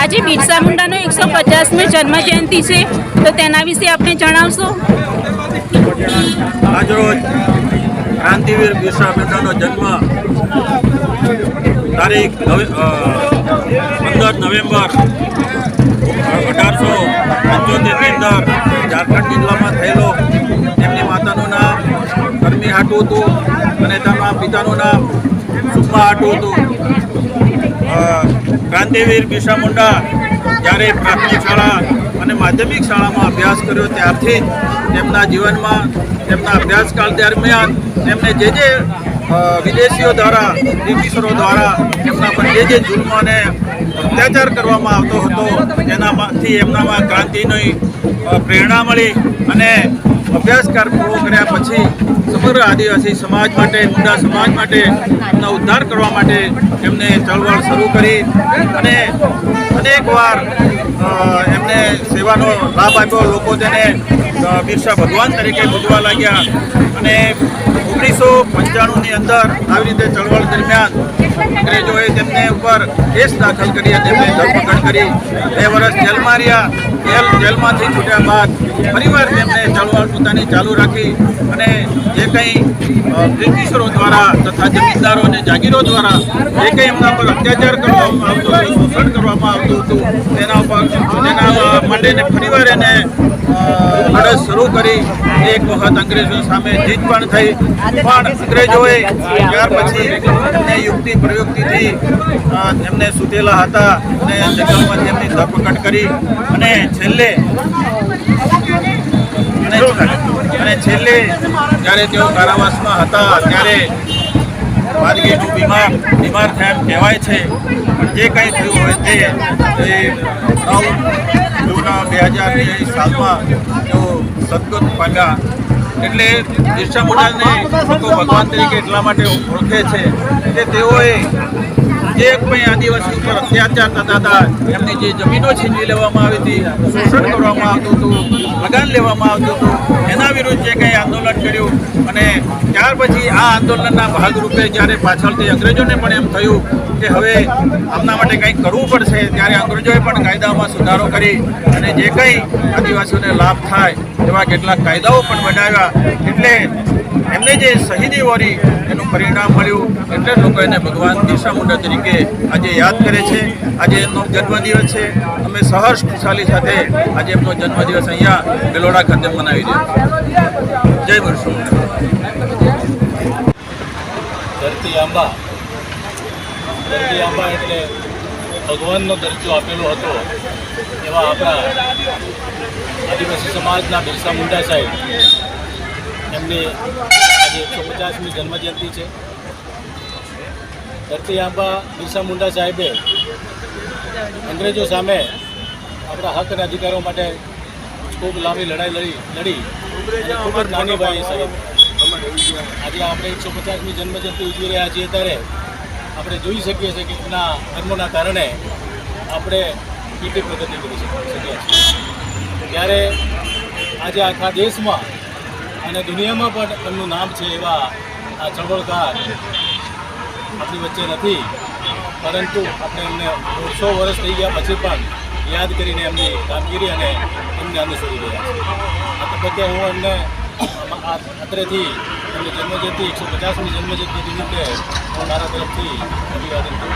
આજે બિરસા મુંડાનો એકસો પચાસમી જન્મ જયંતિ છે, તો તેના વિશે આપણે જણાવશો? આજરોજ ક્રાંતિવીર બિરસા મુંડાનો જન્મ તારીખ પંદર નવેમ્બર, અઢારસો પંચોતેરની અંદર ઝારખંડ જિલ્લામાં થયેલો. તેમની માતાનું નામ કર્મી હાટું હતું અને તેમના પિતાનું નામ સુમ્મા હાટું હતું. ક્રાંતિવીર બિરસા મુંડા જ્યારે પ્રાથમિક શાળા અને માધ્યમિક શાળામાં અભ્યાસ કર્યો ત્યારથી તેમના જીવનમાં તેમના અભ્યાસકાળ દરમિયાન તેમને જે જે વિદેશીઓ દ્વારા, બ્રિટિશરો દ્વારા તેમના પર જે જે જુલ્મ અત્યાચાર કરવામાં આવતો હતો તેનામાંથી એમનામાં ક્રાંતિની પ્રેરણા મળી અને અભ્યાસકાર પૂરો કર્યા પછી સમગ્ર આદિવાસી સમાજ માટે, મુંડા સમાજ માટે એમનો ઉદ્ધાર કરવા માટે એમને ચળવળ શરૂ કરી અને અનેકવાર એમને સેવાનો લાભ આપ્યો. લોકો તેને બિરસા ભગવાન તરીકે પૂજવા લાગ્યા અને ઓગણીસો પંચાણુંની અંદર આવી રીતે ચળવળ દરમિયાન અંગ્રેજોએ તેમને ઉપર કેસ દાખલ કરી તેમને ધરપકડ કરી. બે વર્ષ જેલમાં રહ્યા. જેલ, જેલમાંથી છૂટ્યા બાદ ફરીવાર તેમને ચળવળ પોતાની ચાલુ રાખી અને જે કંઈ બ્રિટિશરો દ્વારા તથા જમીનદારો અને જાગીરો દ્વારા જે કંઈ એમના પર અત્યાચાર કરવામાં આવતો હતો, શોષણ કરવામાં આવતું હતું, તેના ઉપર, તેના માટેને ફરીવાર એને લડત શરૂ કરી. એક વખત અંગ્રેજો સામે જીત પણ થઈ. પણ અંગ્રેજોએ ત્યાર પછી એમને યુક્તિ પ્રયુક્તિથી એમને સૂતેલા હતા અને જંગલમાં તેમની ધરપકડ કરી. અને છેલ્લે અને અને છેલ્લે જ્યારે તેઓ કારાવાસમાં હતા, ત્યારે માદગીનું બીમાર બીમાર થયા કહેવાય છે. જે કંઈ થયું હોય તે નવ જૂના બે હજારની સાલમાં તેઓ સદગત પામ્યા. એટલે બિરસા મુંડાને લોકો ભગવાન તરીકે એટલા માટે ઓળખે છે કે તેઓએ કંઈ આદિવાસી ઉપર અત્યાચાર થતા હતા, એમની જે જમીનો છીનવી લેવામાં આવી હતી, શોષણ કરવામાં આવતું હતું, લગાન લેવામાં આવતું હતું, એના વિરુદ્ધ જે કંઈ આંદોલન કર્યું અને ત્યાર પછી આ આંદોલનના ભાગરૂપે જ્યારે પાછળથી અંગ્રેજોને પણ એમ થયું કે હવે આમના માટે કંઈક કરવું પડશે, ત્યારે અંગ્રેજોએ પણ કાયદામાં સુધારો કરી અને જે કંઈ આદિવાસીઓને લાભ થાય એવા કેટલાક કાયદાઓ પણ બનાવ્યા, એટલે એમને જે શહીદી વરી એનું પરિણામ મળ્યું એટલે લોકો એને ભગવાન બિરસા મુંડા તરીકે આજે યાદ કરે છે. આજે એમનો જન્મદિવસ છે. અમે સહર્ષ ખુશાલી સાથે આજે એમનો જન્મદિવસ અહીંયા બેલોડા ખાતે મનાવી રહ્યો જય બિરસા ધરતી આંબા. ધરતી આંબા એટલે ભગવાનનો દરજ્જો આપેલો હતો એવા આપણા આદિવાસી સમાજના બિરસા મુંડા સાહેબ એમની આજે એકસો પચાસમી જન્મજયંતિ છે. ધરતી આંબા બિરસા મુંડા સાહેબે અંગ્રેજો સામે આપણા હક અને અધિકારો માટે ખૂબ લાંબી લડાઈ લડી લડી ખૂબ જ નાની ભાઈ સાહેબ. આજે આપણે એકસો પચાસમી જન્મજયંતિ ઉજવી રહ્યા છીએ ત્યારે આપણે જોઈ શકીએ છીએ કે એમના કર્મોના કારણે આપણે કેટલી પ્રગતિ કરી શકીએ છીએ. ત્યારે આજે આખા દેશમાં અને દુનિયામાં પણ એમનું નામ છે એવા આ ચળવળકાર આપણી વચ્ચે નથી. પરંતુ આપણે એમને દોઢસો વર્ષ થઈ ગયા પછી પણ યાદ કરીને એમની કામગીરી અને એમને અનુસરી રહ્યા આ તબક્કે હું એમને અત્રેથી એમની જન્મજયંતિ એકસો પચાસમી જન્મજયંતિ નિમિત્તે હું મારા તરફથી અભિવાદન કરું